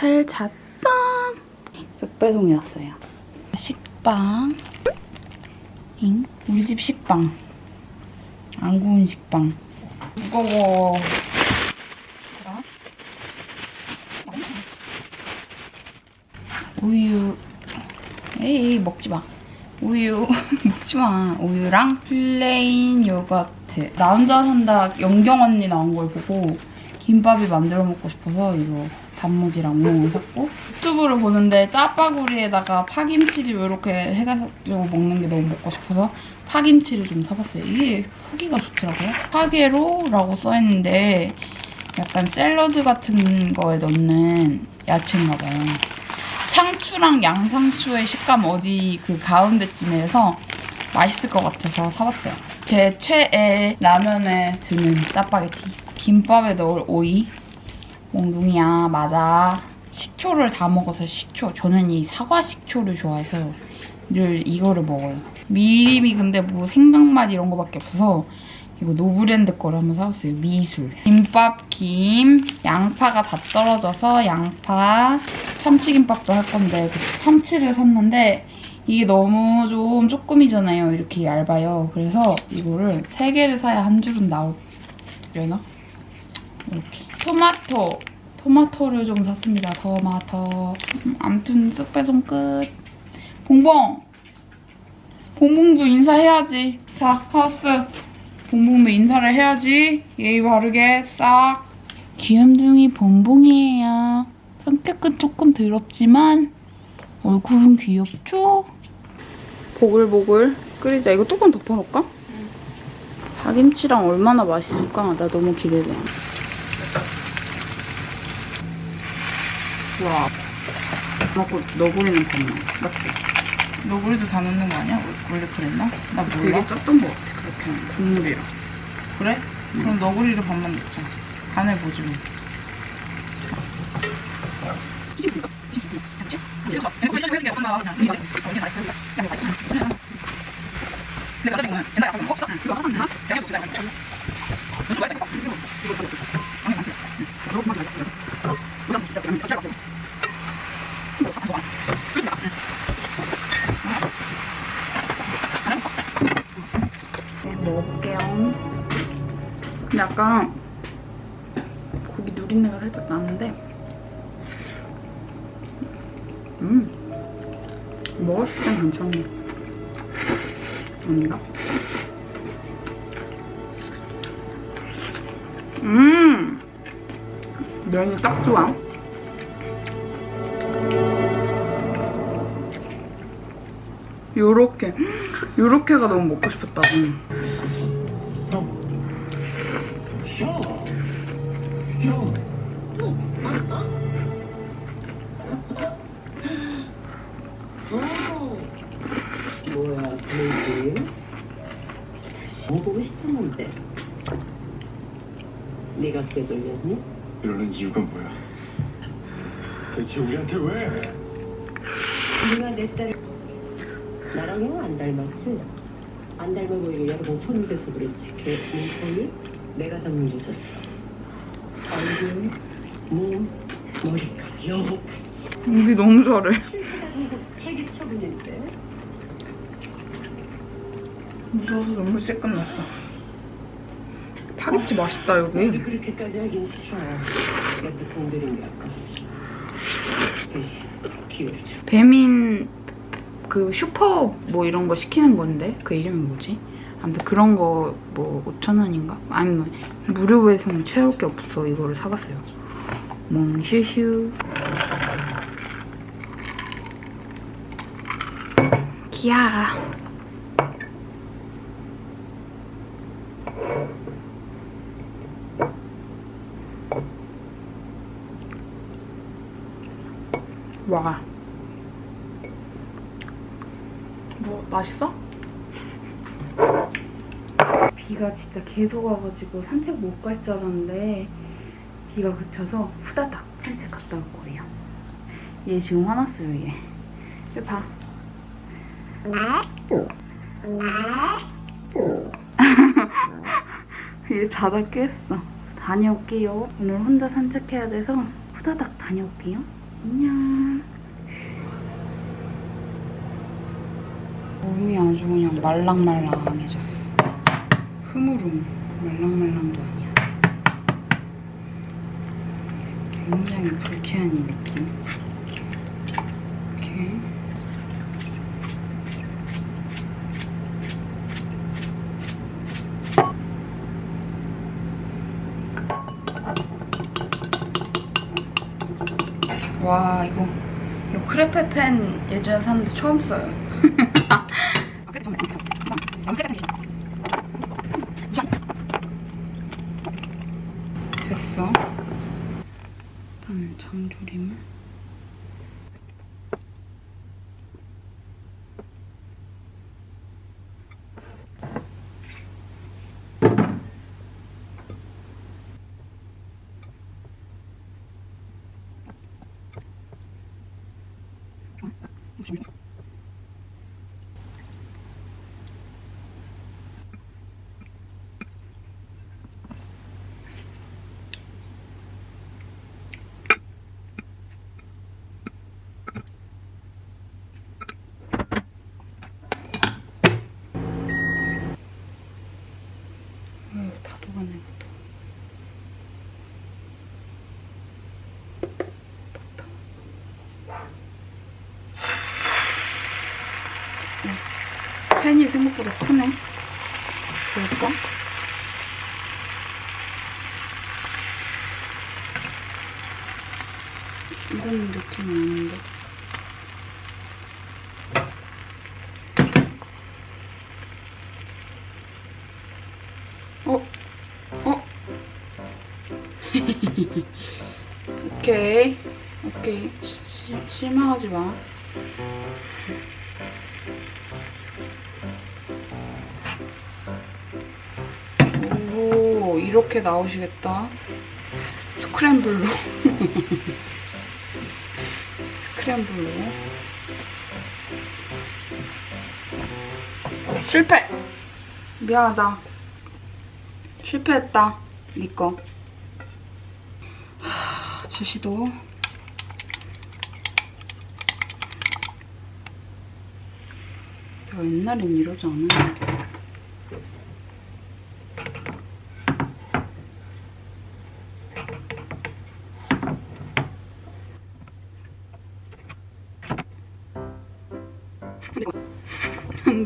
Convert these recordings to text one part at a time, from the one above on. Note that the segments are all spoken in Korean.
잘 잤어. 쓱배송이 왔어요. 식빵. 잉? 우리 집 식빵. 안 구운 식빵. 무거워. 우유. 에이, 먹지 마. 우유. 먹지 마. 우유랑 플레인 요거트. 나 혼자 산다 영경 언니 나온 걸 보고 김밥이 만들어 먹고 싶어서 이거 단무지랑 우엉을 샀고 유튜브를 보는데 짜파구리에다가 파김치를 이렇게 해가지고 먹는 게 너무 먹고 싶어서 파김치를 좀 사봤어요. 이게 후기가 좋더라고요. 파게로라고 써있는데 약간 샐러드 같은 거에 넣는 야채인가 봐요. 상추랑 양상추의 식감 어디 그 가운데쯤에서 맛있을 것 같아서 사봤어요. 제 최애 라면에 드는 짜파게티. 김밥에 넣을 오이. 몽둥이야, 맞아. 식초를 다 먹어서 식초. 저는 이 사과 식초를 좋아해서 늘 이거를 먹어요. 미림이 근데 뭐 생강맛 이런 거밖에 없어서 이거 노브랜드 거를 한번 사봤어요. 미술. 김밥, 김, 양파가 다 떨어져서 양파, 참치김밥도 할 건데 그 참치를 샀는데 이게 너무 좀 조금이잖아요. 이렇게 얇아요. 그래서 이거를 세 개를 사야 한 줄은 나오려나? 이렇게. 토마토. 토마토를 좀 샀습니다. 토마토. 음, 암튼 쓱배송 끝. 봉봉! 봉봉도 인사해야지. 자, 하우스. 봉봉도 인사를 해야지. 예의 바르게 싹. 귀염둥이 봉봉이에요. 성격은 조금 더럽지만 얼굴은 귀엽죠? 보글보글 끓이자. 이거 뚜껑 덮어놓을까? 파김치랑 얼마나 맛있을까? 나 너무 기대돼. 와. 먹고 너구리는 반만. 맞지? 너구리도 다 넣는 거 아니야? 원래 그랬나? 나 몰라. 되게 짰던 거 같아. 그렇게 하면. 국물이랑. 그래? 그럼 너구리를 반만 넣자. 간을 보지 뭐. 네, 먹어 볼게요. 근데 약간 고기 누린내가 살짝 나는데 요렇게 요렇게가 너무 먹고 싶었다고 뭐야, 브레이크? 뭐 보고 싶었는데. 네가 꿰돌렸니? 이러는 이유가 뭐야? 대체 우리한테 왜? 네가 내 딸. 나랑 형안 닮았지? 안 닮아 보이게 여러 번 손을 대서 그랬지. 걔 몸통이 내가 다 물려줬어. 얼굴, 몸, 머리카락, 여기까지. 우리 너무 잘해 폐기 처분인데. 무서워서 눈물새 끝났어 파김치 맛있다 왜 여기 그렇게까지 하긴 싫어. 옆에 공들인 게 아까웠어. 대신 기회를 줘. 배민 그 슈퍼 뭐 이런 거 시키는 건데 그 이름이 뭐지? 아무튼 그런 거 뭐 5천 원인가? 아니면 무료 배송 채울 게 없어서 이거를 사봤어요. 몽슈슈. 기야. 와. 뭐 맛있어? 비가 진짜 계속 와가지고 산책 못 갈 줄 알았는데 비가 그쳐서 후다닥 산책 갔다 올 거예요. 얘 지금 화났어요 얘. 얘 봐. 얘 자다 깼어. 다녀올게요. 오늘 혼자 산책해야 돼서 후다닥 다녀올게요. 안녕. 몸이 아주 그냥 말랑말랑해졌어. 흐물흐물. 말랑말랑도 아니야. 굉장히 불쾌한 이 느낌. 이렇게. 와 이거 이거 크레페 펜 예전에 샀는데 처음 써요. 됐어. 일단은 장조림을 어휴, 다 녹았네 이것도. 버터. 어, 팬이 생각보다 크네. 볼까? 이런 느낌이 아닌데. 어? 어? 오케이. 오케이. 시, 실망하지 마. 이렇게 나오시겠다. 스크램블로. 스크램블로. 실패! 미안하다. 실패했다. 니꺼. 하, 제시도. 내가 옛날엔 이러지 않았는데.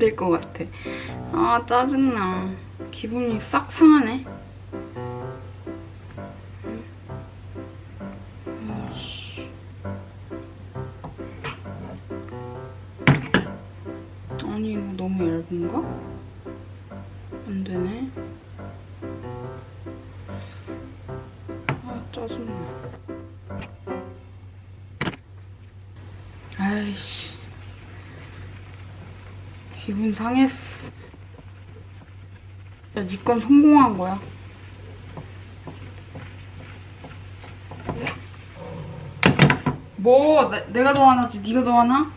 안될것 같아. 아, 짜증나. 기분이 싹 상하네. 아니, 이거 너무 얇은가? 안 되네. 아, 짜증나. 기분 상했어. 야, 니건 성공한 거야. 뭐? 내, 내가 더 화나지? 네가 더 화나?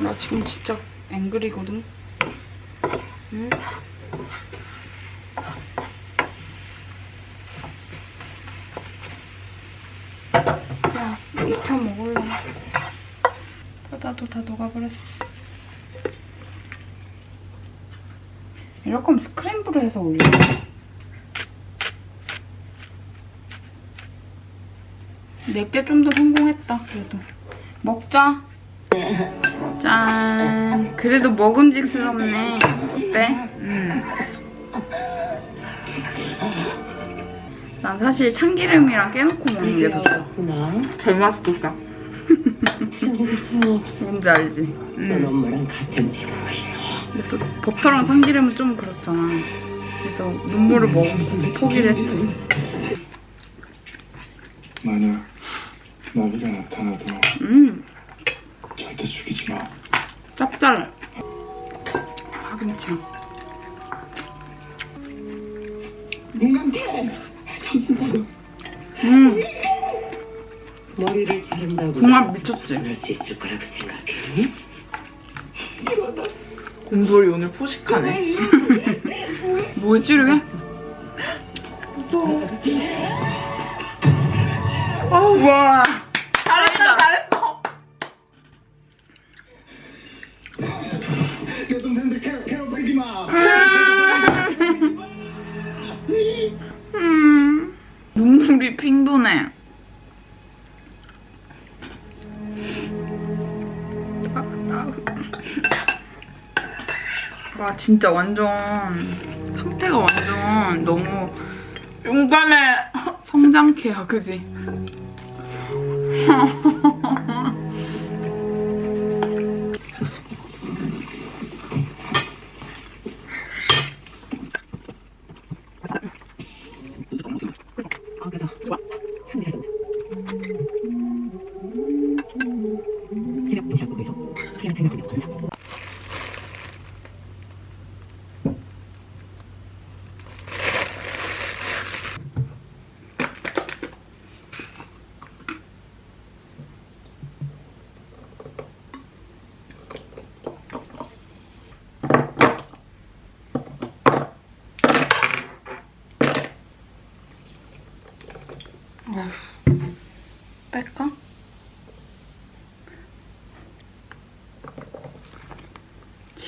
나 지금 진짜 앵글이거든. 응? 야, 익혀 먹을래. 바다도 다 녹아버렸어. 이럴 거면 스크램블을 해서 올려. 내게 좀 더 성공했다, 그래도. 먹자. 짠. 그래도 먹음직스럽네. 어때? 음. 난 사실 참기름이랑 깨놓고 먹는 게 더 좋아. 구나 제일 맛있다. 뭔지 알지? 넌 음. 엄마랑 같은 피가 흘러. 근데 또 버터랑 참기름은 좀 그렇잖아. 그래서 눈물을 먹고 포기를 했지. 만약 나비가 나타나도 음, 절대 죽이지 마. 짭짤해. 파김치. 정신 차려. 음, 머리를 자른다고 궁합 미쳤지? 수 있을 거라고 생각해? 곰돌이 오늘 포식하네. 뭐에 찌르게? 잘했어, 잘했어. 텐트 캐러 캐러 버리지 마. 음. 눈물이 핑 도네. 진짜 완전 상태가 완전 너무 용감해 성장케야 그지?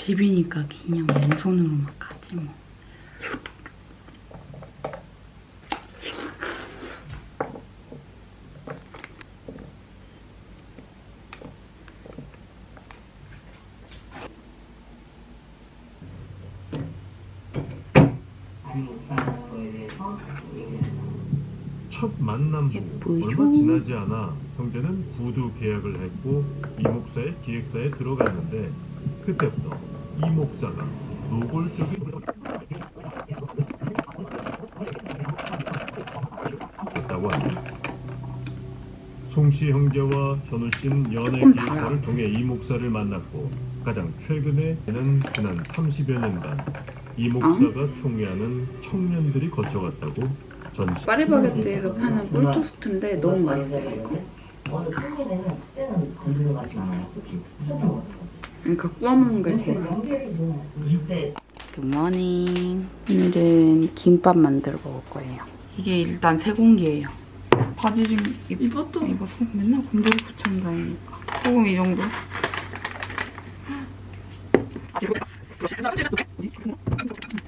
집이니까 그냥 맨손으로 막 하지 뭐. 첫 만남 후? 얼마 지나지 않아 형제는 구두 계약을 했고 이 목사의 기획사에 들어갔는데 그때부터 이 목사가 노골적인 했다고 합니다. 송씨 형제와 현우 씨는 연애 조금 기획사를. 통해 이 목사를 만났고 가장 최근에는 지난 30여 년간 이 목사가 총회하는 청년들이 거쳐갔다고 전시 파리바게뜨에서 파는 꿀토스트인데 너무 맛있어요 이거. 그러니까 구워 먹는 게 제일 맛있어. 연결이고 20대 굿모닝. 오늘은 김밥 만들어 먹을 거예요. 이게 일단 세 공기예요. 바지 좀 입, 입었죠? 입었어? 맨날 곰돌이 부천 다니니까. 소금 이 정도.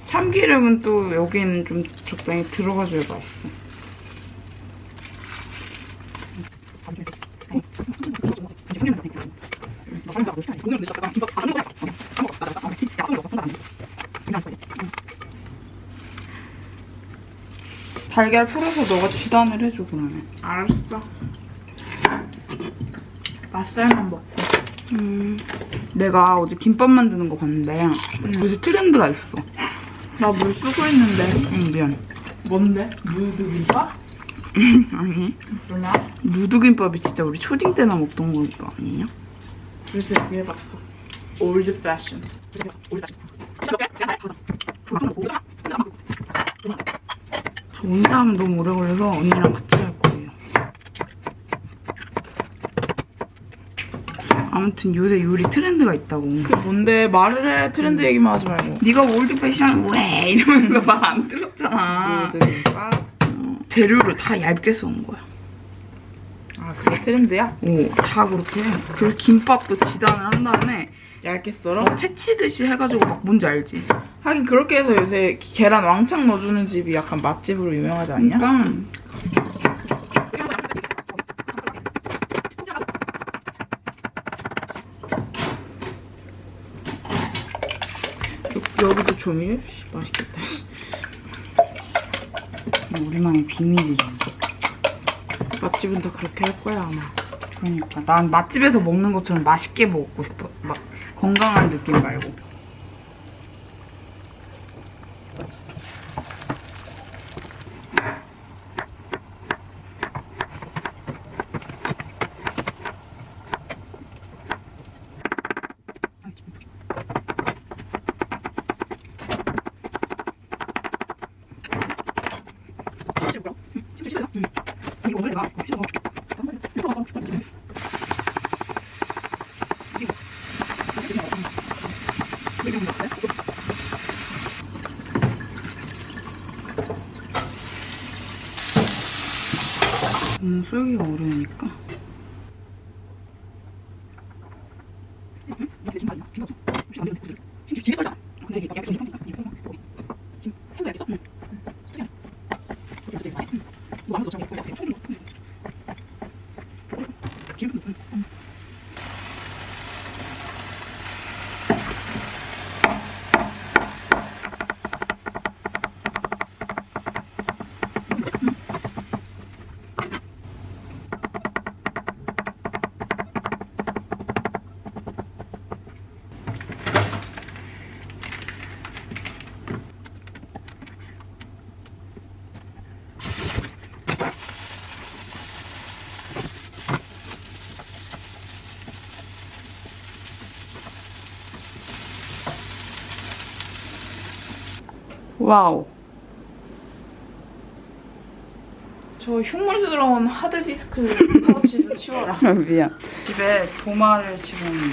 참기름은 또 여기는 좀 적당히 들어가줘야 맛있어. 달걀 풀어서 너가 지단을 해줘 그러면. 알았어. 맛살만 먹고. 음, 내가 어제 김밥 만드는 거 봤는데 요새 트렌드가 있어. 나 물 쓰고 있는데. 응, 미안. 뭔데? 누드김밥? 아니, 뭐냐? 누드김밥이 진짜 우리 초딩 때나 먹던 거 아니냐? 그래서 얘기해봤어. 올드 패션. 저 혼자 하면 너무 오래 걸려서 언니랑 같이 할 거예요. 아무튼 요새 요리 트렌드가 있다고. 그 뭔데 말을 해 트렌드 얘기만 하지 말고. 네가 올드 패션 왜 이러면서 말 안 들었잖아. 누드김밥. 재료를 다 얇게 써온 거야. 아 그게 트렌드야? 오, 다 그렇게. 해. 그리고 김밥도 지단을 한 다음에 얇게 썰어? 어, 채치듯이 해가지고 막 뭔지 알지? 하긴 그렇게 해서 요새 계란 왕창 넣어주는 집이 약간 맛집으로 유명하지 않냐? 그러니까 여, 여기도 조미료? 씨, 맛있겠다. 씨. 우리만의 비밀이죠. 맛집은 다 그렇게 할 거야 아마. 그러니까 난 맛집에서 먹는 것처럼 맛있게 먹고 싶어. 막 건강한 느낌 말고. 와우. 저 흉물스러운 하드디스크 파우치 좀 치워라. 미안. 집에 도마를 지금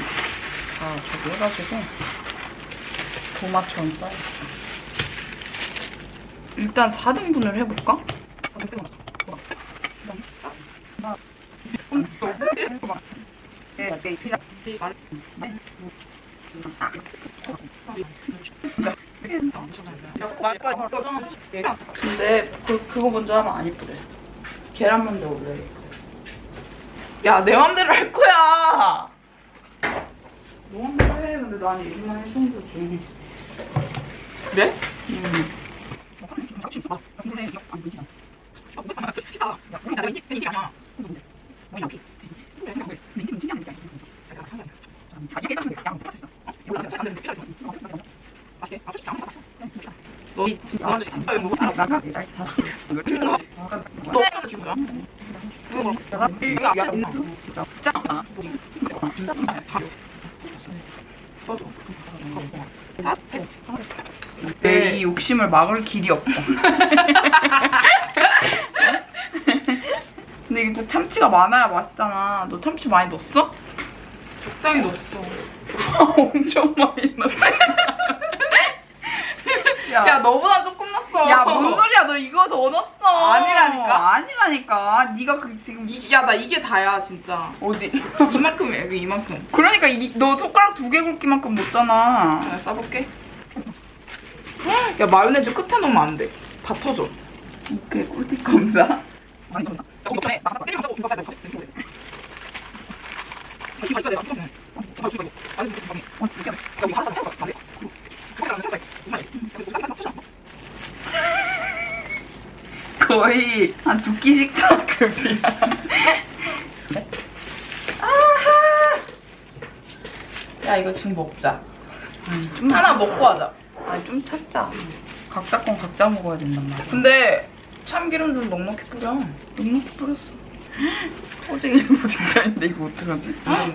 다 저기 해가지고 도마처럼 쌓였어. 일단 4등분을 해볼까? 근데 그, 그거 먼저 하면 안 이쁘겠어. 계란 먼저 올려. 야, 내 맘대로 할 거야. 너 맘대로 해. 근데 난 일만 했으면 좋지. 그래? 너 진짜 진짜 이거 기분이야? 내이 욕심을 막을 길이 없다. 근데 이게 또 참치가 많아야 맛있잖아. 너 참치 많이 넣었어? 적당히 넣었어. 엄청 많이 넣었어. 야, 너보다 조금 넣었어. 야, 뭔 소리야? 너 이거 더 넣었어. 아니라니까? 아니라니까. 네가 그 지금 이, 야, 나 이게 다야, 진짜. 어디? 이만큼이야, 여기 이만큼. 그러니까 이, 너 손가락 두 개 굵기만큼 넣었잖아. 내가 싸볼게. 야, 마요네즈 끝에 넣으면 안 돼. 다 터져. 오케이, 꿀팁 감사. 많이 터진다. 이거 전에 나 때리면 짜고 이거 빨리 이거 이거 이거 이거 내가 이거 이거 이거 아니 이거 방에 어 이거 이거 하나 더안 돼. 그거 안 돼. 이만 이거 딱 터져. 거의 한 두 끼씩 차급이야. 야, 이거 지금 먹자. 좀 하나 먹고 하자. 아니 좀 찾자. 각자 건 각자 먹어야 된단 말이야. 근데 참기름 좀 넉넉히 뿌려. 너무 뿌렸어. 터지기로 직전인데 이거 어떡하지? 야,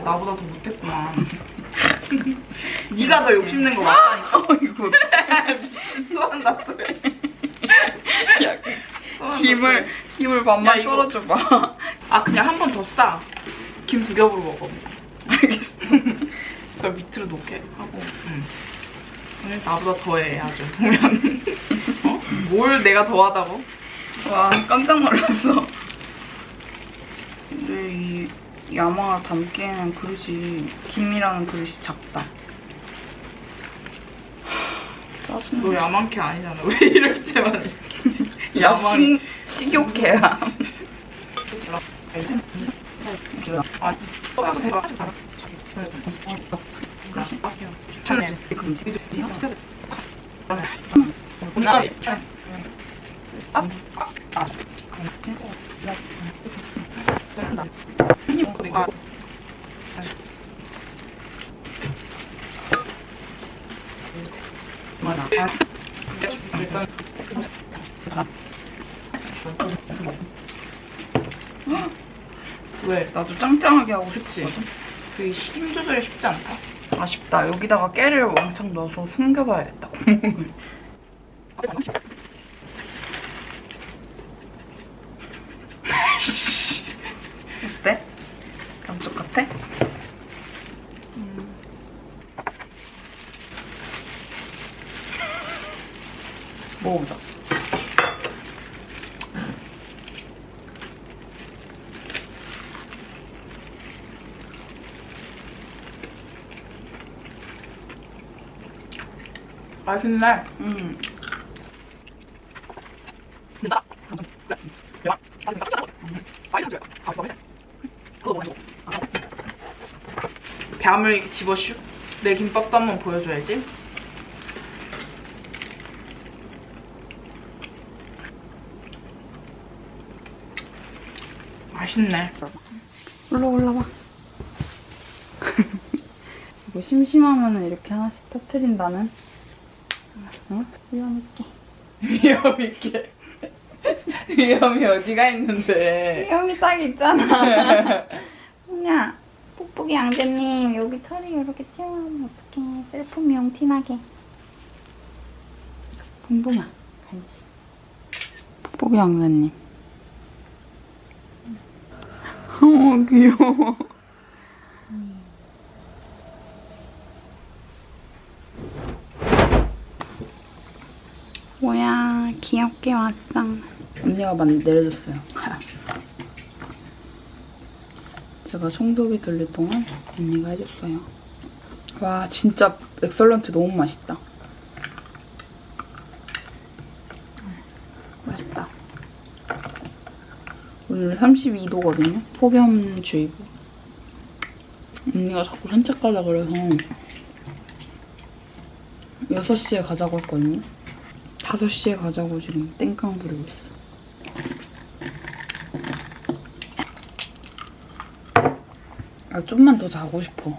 나보다 더 못했구만. 네가 더 욕심낸 거 맞다니까. 어 이거 또한다 또. 야, 김을 김을 반만 야, 이거- 썰어줘 봐. 아 그냥 한 번 더 싸. 김 두 겹으로 먹어. 알겠어. 그걸 밑으로 놓게 하고. 응. 오늘 나보다 더해 아주 보면. 어? 뭘 내가 더하다고? 와 깜짝 놀랐어. 근데 이 야마 담기에는 그릇이 김이라는 그릇이 작다. 너 짜증나. 야만캐 아니잖아. 왜 이럴 때만. 야 야망이. 식- 식욕해야. 아, 떠야 왜? 나도 짱짱하게 하고 그치. 싶거든. 그힘 조절이 쉽지 않다. 아쉽다. 여기다가 깨를 왕창 넣어서 숨겨봐야겠다. 구멍을. 어때? 감쪽 같아? 먹어보자. 맛있네. 음. 뺨을 이렇게 집어슉. 내 김밥도 한번 보여줘야지. 맛있네. 올라 올라와. 뭐 심심하면 이렇게 하나씩 터트린다는. 어? 위험있게. 위험 있게. 위험이 어디가 있는데. 위험이 딱 있잖아. 야, 뽁뽁이 양재님 여기 털이 이렇게 튀어나오면 어떡해. 셀프 미용 티나게. 봉봉아, 간식. 뽁뽁이 양재님. 어, 귀여워. 뭐야, 귀엽게 왔어. 언니가 만 내려줬어요. 제가 청소기 돌릴 동안 언니가 해줬어요. 와, 진짜 엑설런트 너무 맛있다. 맛있다. 오늘 32도거든요. 폭염주의보. 언니가 자꾸 산책 가자 그래서 6시에 가자고 했거든요. 5시에 가자고 지금 땡깡 부리고 있어. 아, 좀만 더 자고 싶어.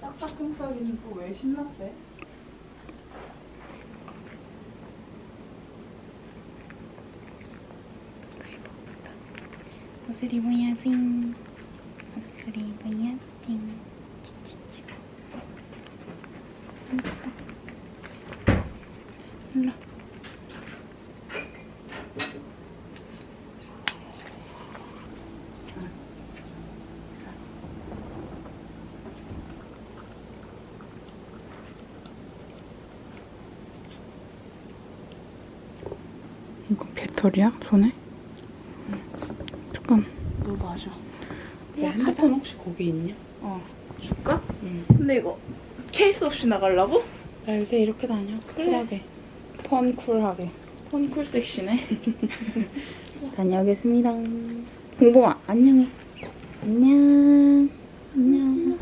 싹싹콩싹이는 또 왜 신났대? 옷을 입어야지. 옷을 입어야지. 일로. 이거 배터리야? 손에? 잠깐. 너 마셔. 내 핸드폰 혹시 거기 있냐? 어. 줄까? 응. 근데 이거 케이스 없이 나가려고? 나 요새 이렇게 다녀. 쿨하게. 펀 쿨하게. 폰쿨 섹시네. 다녀오겠습니다. 공봉아, 안녕해. 안녕. 안녕.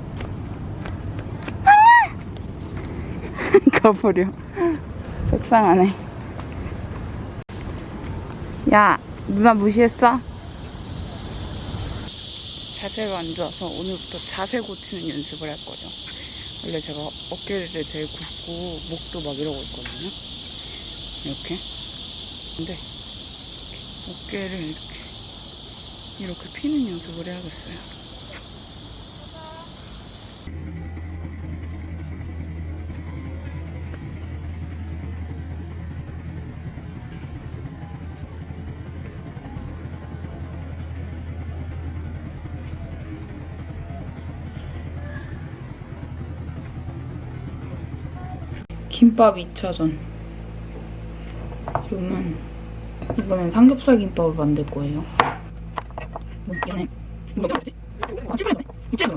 가버려. 속상하네. 야, 누나 무시했어? 자세가 안 좋아서 오늘부터 자세 고치는 연습을 할 거죠. 원래 제가 어깨를 제일 굽고 목도 막 이러고 있거든요. 이렇게. 근데 어깨를 이렇게 이렇게 피는 연습을 해야겠어요. 김밥 2차전. 지금은 이번엔 삼겹살 김밥을 만들 거예요. 뭐, 얘네 이거? 아. 이. 그냥. 굉장히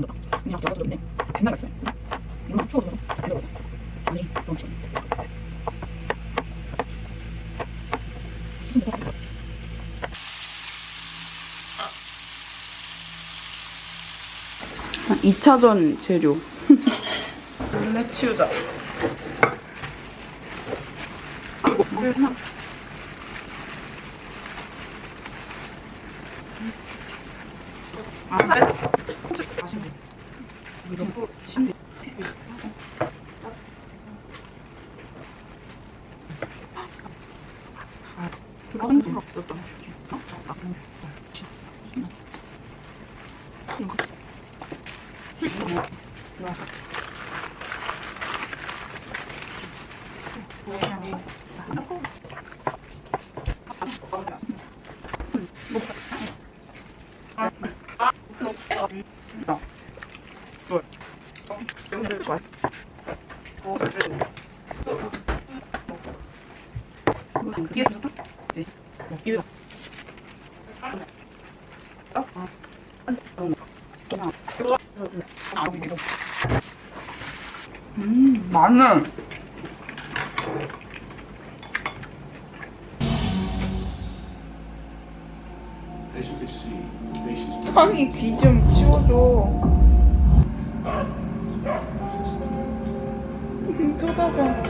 아니, 너무 찌네. 아, 2차전 재료. 눈에 치우자. 아, 음, 마늘. 탕이 귀 좀 치워줘. 쳐다봐.